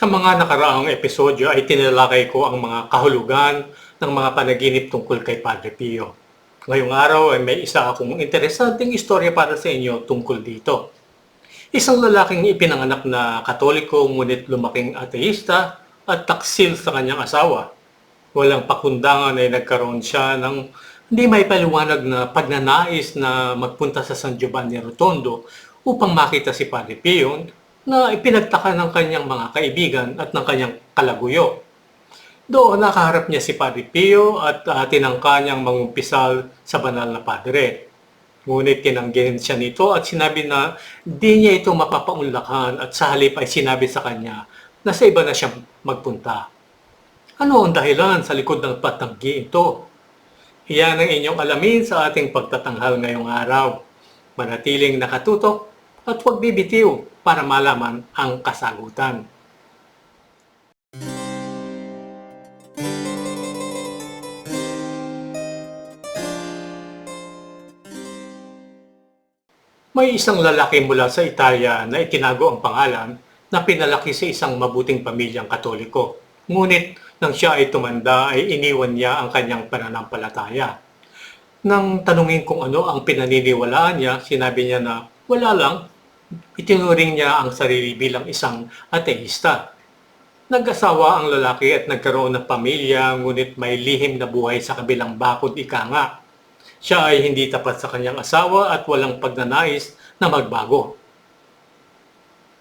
Sa mga nakaraang episodyo ay tinalakay ko ang mga kahulugan ng mga panaginip tungkol kay Padre Pio. Ngayong araw ay may isa akong interesanting istorya para sa inyo tungkol dito. Isang lalaking ipinanganak na katoliko ngunit lumaking ateista at taksil sa kanyang asawa. Walang pakundangan ay nagkaroon siya ng hindi may paliwanag na pagnanais na magpunta sa San Giovanni Rotondo upang makita si Padre Pio na ipinagtaka ng kanyang mga kaibigan at ng kanyang kalaguyo. Doon nakaharap niya si Padre Pio at uh, tinangka niyang mangumpisal sa banal na padre. Ngunit tinanggihan siya nito at sinabi na di niya ito mapapaunlakan at sa halip ay sinabi sa kanya na sa iba na siya magpunta. Ano ang dahilan sa likod ng patanggi ito? Iyan ang inyong alamin sa ating pagtatanghal ngayong araw. Manatiling nakatutok at huwag bibitiw para malaman ang kasagutan. May isang lalaki mula sa Italia na itinago ang pangalan na pinalaki sa isang mabuting pamilyang katoliko. Ngunit nang siya ay tumanda ay iniwan niya ang kanyang pananampalataya. Nang tanungin kung ano ang pinaniniwalaan niya, sinabi niya na wala lang, itinuring niya ang sarili bilang isang ateista. Nag-asawa ang lalaki at nagkaroon ng pamilya ngunit may lihim na buhay sa kabilang bakod ika nga. Siya ay hindi tapat sa kanyang asawa at walang pagnanais na magbago.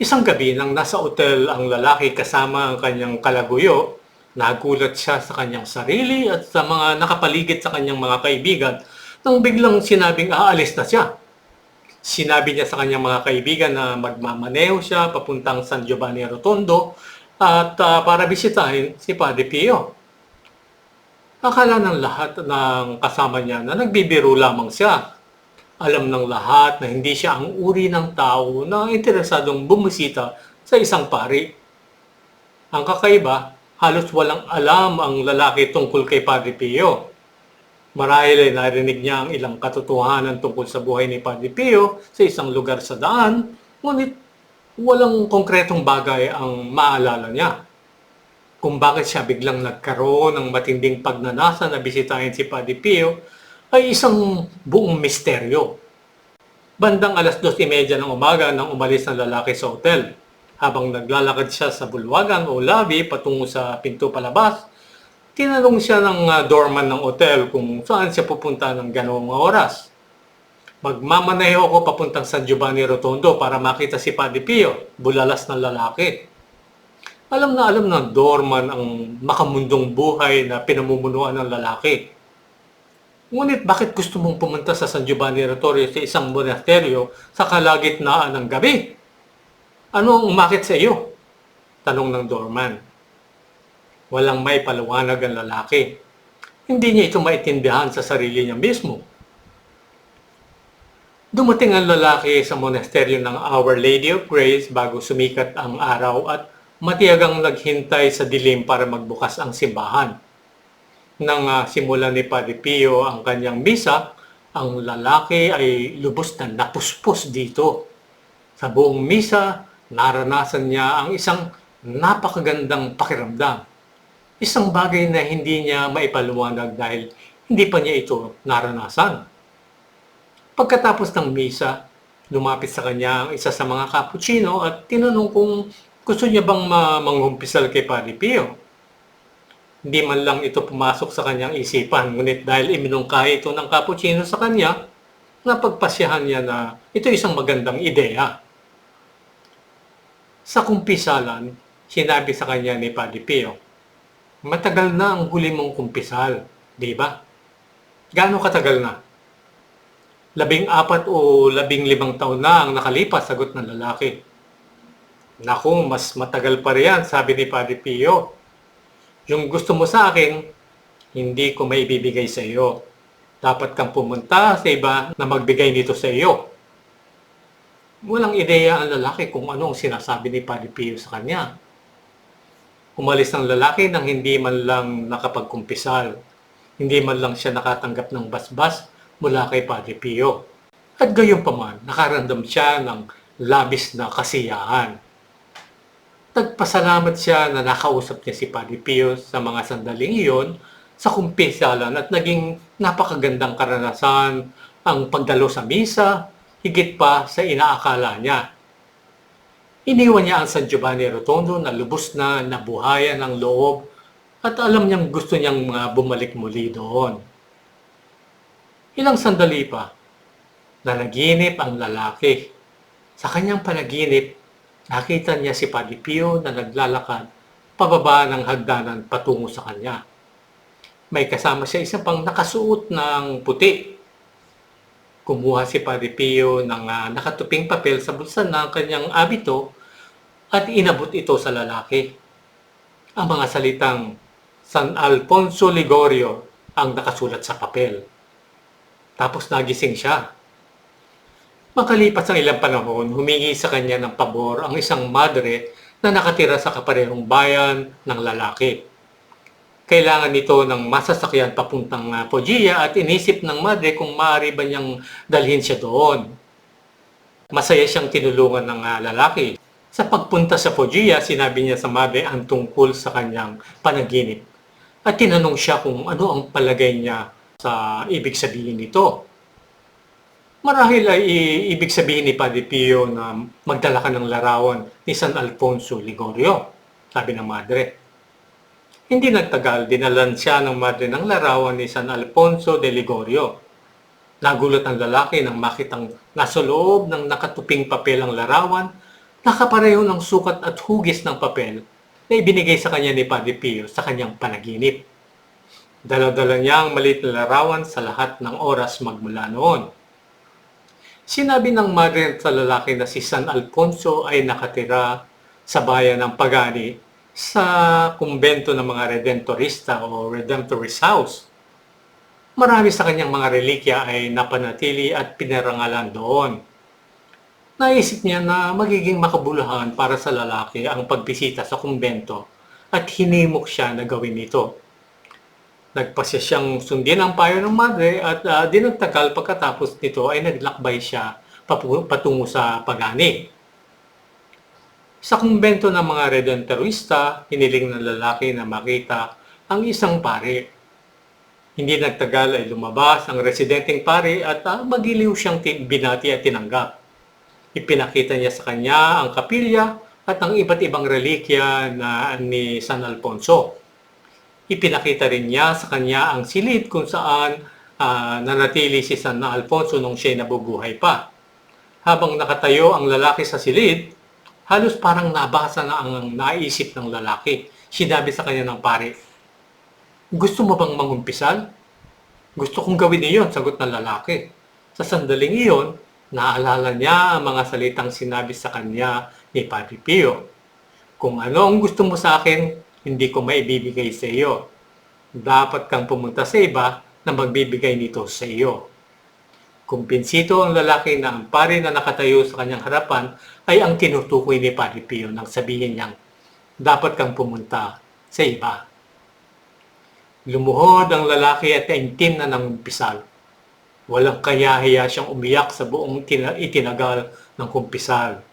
Isang gabi nang nasa otel ang lalaki kasama ang kanyang kalaguyo, nagulat siya sa kanyang sarili at sa mga nakapaligid sa kanyang mga kaibigan nang biglang sinabing aalis na siya. Sinabi niya sa kanyang mga kaibigan na magmamaneho siya papuntang San Giovanni Rotondo at uh, para bisitahin si Padre Pio. Akala ng lahat ng kasama niya na nagbibiro lamang siya. Alam ng lahat na hindi siya ang uri ng tao na interesadong bumisita sa isang pari. Ang kakaiba, halos walang alam ang lalaki tungkol kay Padre Pio. Marahil ay narinig niya ang ilang katotohanan tungkol sa buhay ni Padre Pio sa isang lugar sa daan, ngunit walang konkretong bagay ang maalala niya kung bakit siya biglang nagkaroon ng matinding pagnanasa na bisitahin si Padre Pio ay isang buong misteryo. Bandang alas 2.30 ng umaga nang umalis ng lalaki sa hotel. Habang naglalakad siya sa bulwagan o lobby patungo sa pinto palabas, tinanong siya ng uh, doorman ng hotel kung saan siya pupunta ng ganoong oras. Magmamaneho ako papuntang San Giovanni Rotondo para makita si Padre Pio, bulalas ng lalaki alam na alam ng doorman ang makamundong buhay na pinamumunuan ng lalaki. Ngunit bakit gusto mong pumunta sa San Giovanni Rotorio sa isang monasteryo sa kalagitnaan ng gabi? Ano ang umakit sa iyo? Tanong ng doorman. Walang may paliwanag ang lalaki. Hindi niya ito maintindihan sa sarili niya mismo. Dumating ang lalaki sa monasteryo ng Our Lady of Grace bago sumikat ang araw at matiyagang naghintay sa dilim para magbukas ang simbahan. Nang uh, simulan ni Padre Pio ang kanyang misa, ang lalaki ay lubos na napuspos dito. Sa buong misa, naranasan niya ang isang napakagandang pakiramdam. Isang bagay na hindi niya maipaluwanag dahil hindi pa niya ito naranasan. Pagkatapos ng misa, lumapit sa kanya ang isa sa mga cappuccino at tinanong kung gusto niya bang ma- manghumpisal kay Padre Pio? Hindi man lang ito pumasok sa kanyang isipan, ngunit dahil iminungkahi ito ng cappuccino sa kanya, napagpasyahan niya na ito isang magandang ideya. Sa kumpisalan, sinabi sa kanya ni Padre Pio, Matagal na ang huli mong kumpisal, di ba? Gaano katagal na? Labing apat o labing limang taon na ang nakalipas, sagot ng lalaki. Naku, mas matagal pa riyan, sabi ni Padre Pio. Yung gusto mo sa akin, hindi ko may ibibigay sa iyo. Dapat kang pumunta sa iba na magbigay nito sa iyo. Walang ideya ang lalaki kung ano ang sinasabi ni Padre Pio sa kanya. Umalis ang lalaki nang hindi man lang nakapagkumpisal. Hindi man lang siya nakatanggap ng basbas mula kay Padre Pio. At gayon pa man, nakaramdam siya ng labis na kasiyahan. Nagpasalamat siya na nakausap niya si Padre Pio sa mga sandaling iyon sa kumpisalan at naging napakagandang karanasan ang pagdalo sa misa, higit pa sa inaakala niya. Iniwan niya ang San Giovanni Rotondo na lubos na nabuhayan ng loob at alam niyang gusto niyang bumalik muli doon. Ilang sandali pa, nanaginip ang lalaki. Sa kanyang panaginip, nakita niya si Padre Pio na naglalakad pababa ng hagdanan patungo sa kanya. May kasama siya isang pang nakasuot ng puti Kumuha si Padre Pio ng uh, nakatuping papel sa bulsa ng kanyang abito at inabot ito sa lalaki. Ang mga salitang San Alfonso Ligorio ang nakasulat sa papel. Tapos nagising siya. Makalipas ang ilang panahon, humingi sa kanya ng pabor ang isang madre na nakatira sa kaparehong bayan ng lalaki kailangan nito ng masasakyan papuntang Poggia at inisip ng madre kung maaari ba niyang dalhin siya doon. Masaya siyang tinulungan ng uh, lalaki. Sa pagpunta sa Poggia, sinabi niya sa madre ang tungkol sa kanyang panaginip. At tinanong siya kung ano ang palagay niya sa ibig sabihin nito. Marahil ay ibig sabihin ni Padre Pio na magdala ka ng larawan ni San Alfonso Ligorio, sabi ng madre. Hindi nagtagal, dinalan siya ng madre ng larawan ni San Alfonso de Ligorio. Nagulat ang lalaki nang makitang nasa loob ng nakatuping papel ang larawan, nakapareho ng sukat at hugis ng papel na ibinigay sa kanya ni Padre Pio sa kanyang panaginip. Dala-dala niya ang maliit na larawan sa lahat ng oras magmula noon. Sinabi ng madre sa lalaki na si San Alfonso ay nakatira sa bayan ng Pagani sa kumbento ng mga Redentorista o Redemptorist House. Marami sa kanyang mga relikya ay napanatili at pinarangalan doon. Naisip niya na magiging makabuluhan para sa lalaki ang pagbisita sa kumbento at hinimok siya na gawin ito. Nagpasya siyang sundin ang payo ng madre at uh, dinagtagal pagkatapos nito ay naglakbay siya patungo sa pagani. Sa kumbento ng mga redentorista, hiniling ng lalaki na makita ang isang pare. Hindi nagtagal ay lumabas ang residenteng pare at uh, magiliw siyang binati at tinanggap. Ipinakita niya sa kanya ang kapilya at ang iba't ibang relikya na ni San Alfonso. Ipinakita rin niya sa kanya ang silid kung saan uh, nanatili si San Alfonso nung siya'y nabubuhay pa. Habang nakatayo ang lalaki sa silid, halos parang nabasa na ang naisip ng lalaki. Sinabi sa kanya ng pare, Gusto mo bang mangumpisal? Gusto kong gawin iyon, sagot ng lalaki. Sa sandaling iyon, naalala niya ang mga salitang sinabi sa kanya ni Padre Pio. Kung ano ang gusto mo sa akin, hindi ko maibibigay sa iyo. Dapat kang pumunta sa iba na magbibigay nito sa iyo. Kumpinsito ang lalaki na ang pare na nakatayo sa kanyang harapan ay ang tinutukoy ni Padre Pio nang sabihin niyang, dapat kang pumunta sa iba. Lumuhod ang lalaki at taimtim na nangunpisal. Walang kaya-hiya siyang umiyak sa buong itinagal ng kumpisal.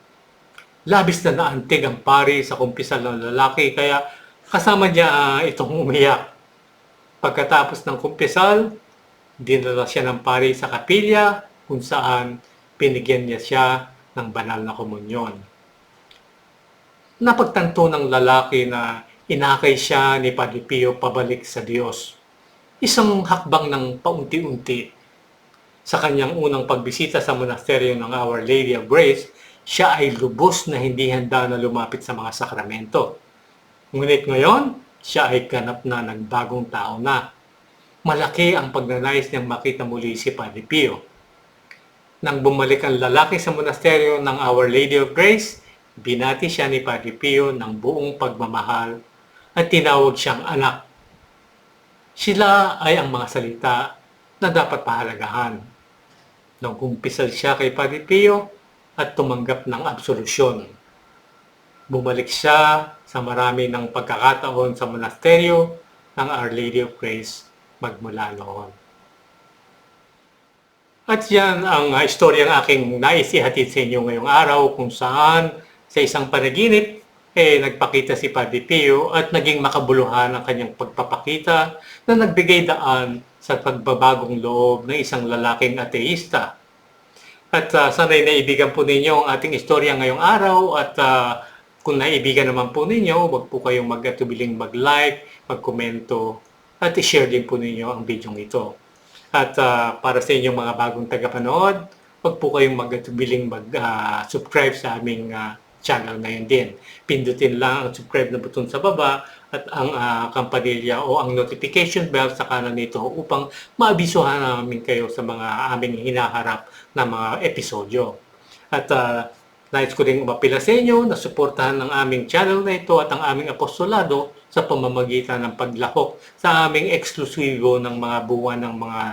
Labis na naantig ang pare sa kumpisal ng lalaki kaya kasama niya uh, itong umiyak. Pagkatapos ng kumpisal, dinala siya ng pari sa kapilya kung saan pinigyan niya siya ng banal na komunyon. Napagtanto ng lalaki na inakay siya ni Padre Pio pabalik sa Diyos. Isang hakbang ng paunti-unti. Sa kanyang unang pagbisita sa monasteryo ng Our Lady of Grace, siya ay lubos na hindi handa na lumapit sa mga sakramento. Ngunit ngayon, siya ay ganap na nagbagong tao na malaki ang pagnanais niyang makita muli si Padre Pio. Nang bumalik ang lalaki sa monasteryo ng Our Lady of Grace, binati siya ni Padre Pio ng buong pagmamahal at tinawag siyang anak. Sila ay ang mga salita na dapat pahalagahan. Nang kumpisal siya kay Padre Pio at tumanggap ng absolusyon. Bumalik siya sa marami ng pagkakataon sa monasteryo ng Our Lady of Grace magmula noon. At yan ang uh, istorya ng aking naisihatid sa inyo ngayong araw kung saan sa isang panaginip eh nagpakita si Padre Pio at naging makabuluhan ang kanyang pagpapakita na nagbigay daan sa pagbabagong loob ng isang lalaking ateista. At uh, sana'y naibigan po ninyo ang ating istorya ngayong araw at uh, kung naibigan naman po ninyo, huwag po kayong mag-atubiling mag-like, mag-komento at i-share din po ninyo ang video ito. At uh, para sa inyong mga bagong tagapanood, huwag po kayong mag-atubiling mag-subscribe sa aming uh, channel ngayon din. Pindutin lang ang subscribe na button sa baba at ang uh, kampanilya o ang notification bell sa kanan nito upang maabisuhan namin kayo sa mga aming hinaharap na mga episodyo. At uh, nais ko rin umapila sa inyo na suportahan ng aming channel na ito at ang aming apostolado sa pamamagitan ng paglahok sa aming eksklusibo ng mga buwan ng mga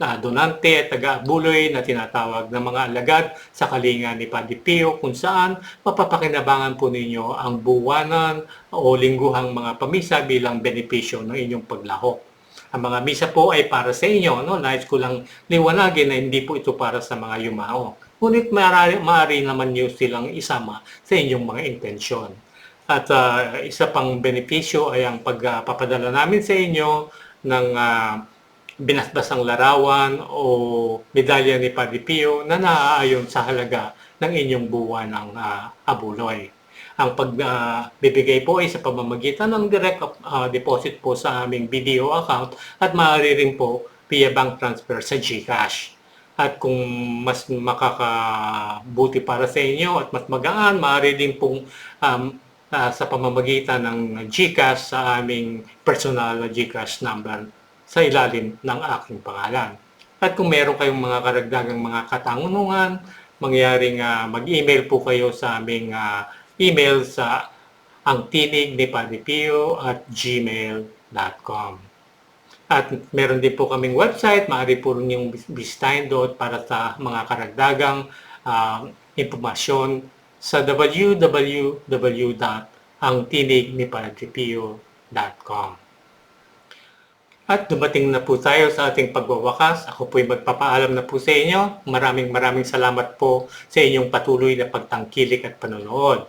uh, donante at taga-abuloy na tinatawag ng mga alagad sa kalinga ni Padre Pio kung saan mapapakinabangan po ninyo ang buwanan o lingguhang mga pamisa bilang benepisyo ng inyong paglahok. Ang mga misa po ay para sa inyo. No? Nais ko lang liwanagin na hindi po ito para sa mga yumao. Ngunit maaari, maaari naman nyo silang isama sa inyong mga intensyon. At uh, isa pang benepisyo ay ang pagpapadala namin sa inyo ng uh, binasbasang larawan o medalya ni Padre Pio na naaayon sa halaga ng inyong buwan ng uh, abuloy. Ang pagbibigay uh, po ay sa pamamagitan ng direct uh, deposit po sa aming video account at maaari rin po via bank transfer sa GCash. At kung mas makakabuti para sa inyo at mas magaan, maaari din pong um, uh, sa pamamagitan ng GCash sa aming personal na GCash number sa ilalim ng aking pangalan. At kung meron kayong mga karagdagang mga katangungan, mangyaring uh, mag-email po kayo sa aming uh, email sa ang tinig ni Padre Pio at gmail.com. At meron din po kaming website, maaari po rin yung bisitahin doon para sa mga karagdagang uh, impormasyon sa www.angtinignipaltripio.com At dumating na po tayo sa ating pagwawakas. Ako po'y magpapaalam na po sa inyo. Maraming maraming salamat po sa inyong patuloy na pagtangkilik at panonood.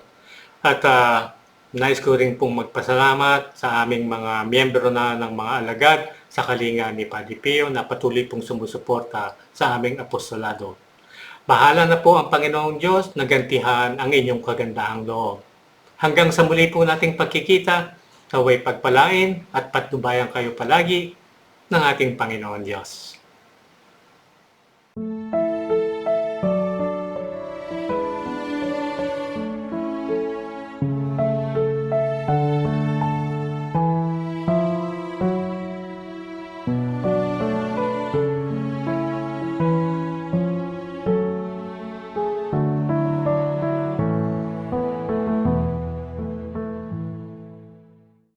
At uh, nais ko rin pong magpasalamat sa aming mga miyembro na ng mga alagad sa kalinga ni Padre Pio na patuloy pong sumusuporta sa aming apostolado. Bahala na po ang Panginoong Diyos na gantihan ang inyong kagandahang loob. Hanggang sa muli po nating pagkikita, naway pagpalain at patnubayan kayo palagi ng ating Panginoon Diyos.